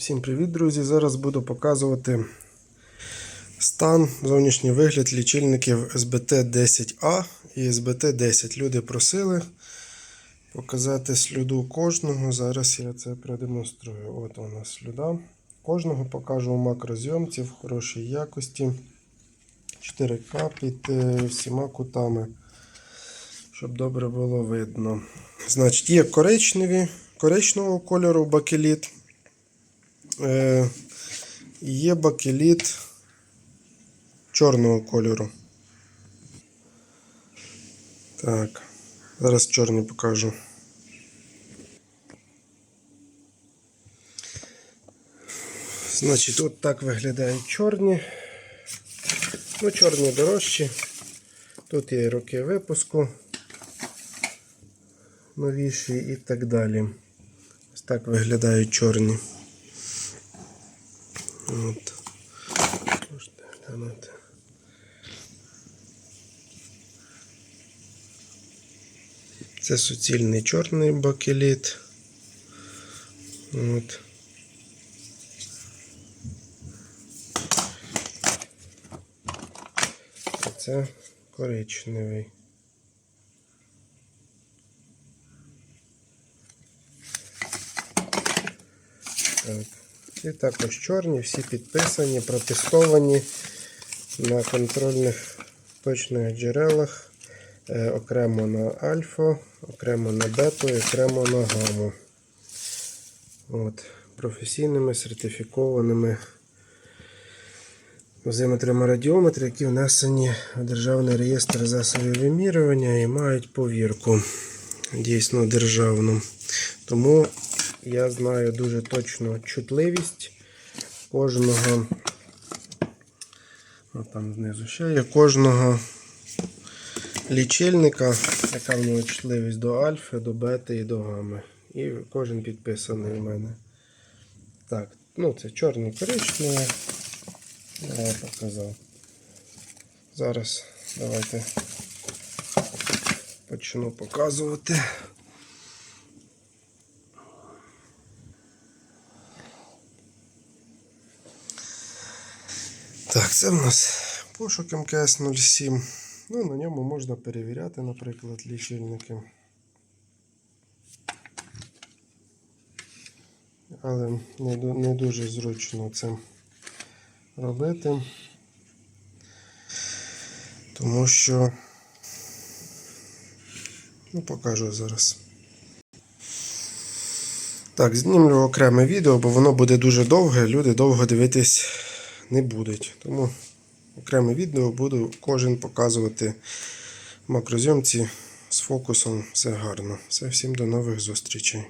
Всім привіт, друзі! Зараз буду показувати стан, зовнішній вигляд лічильників SBT-10A і SBT-10. Люди просили показати слюду кожного. Зараз я це продемонструю. От вона слюда. Кожного покажу в макрозйомці в хорошій якості. 4К під е, всіма кутами, щоб добре було видно. Значить, є коричневі, коричневого кольору бакеліт. Е, є бакеліт чорного кольору. Так, зараз чорний покажу. Значить, от так виглядають чорні. Ну, чорні дорожчі. Тут є роки випуску новіші і так далі. Ось так виглядають чорні. От. Можете глянути. Це суцільний чорний бакеліт. От. Це коричневий. Так. І також чорні, всі підписані, протестовані на контрольних точних джерелах, е, окремо на альфа, окремо на бету і окремо на гаму. От, професійними сертифікованими дозиметрами радіометри, які внесені в Державний реєстр засобів вимірювання і мають повірку дійсно державну. Тому я знаю дуже точно чутливість кожного. О, там знизу ще є кожного лічильника, яка в нього чутливість до альфа, до бети і до гами. І кожен підписаний у мене. Так, ну це чорний коричневий. Я показав. Зараз давайте почну показувати. Так, це в нас пошук МКС 07. Ну, на ньому можна перевіряти, наприклад, лічильники. Але не, не дуже зручно це робити. Тому що ну, покажу зараз. Так, знімлю окреме відео, бо воно буде дуже довге, люди довго дивитись не будуть. Тому окреме відео буду кожен показувати макрозйомці з фокусом. Все гарно. Все, всім до нових зустрічей.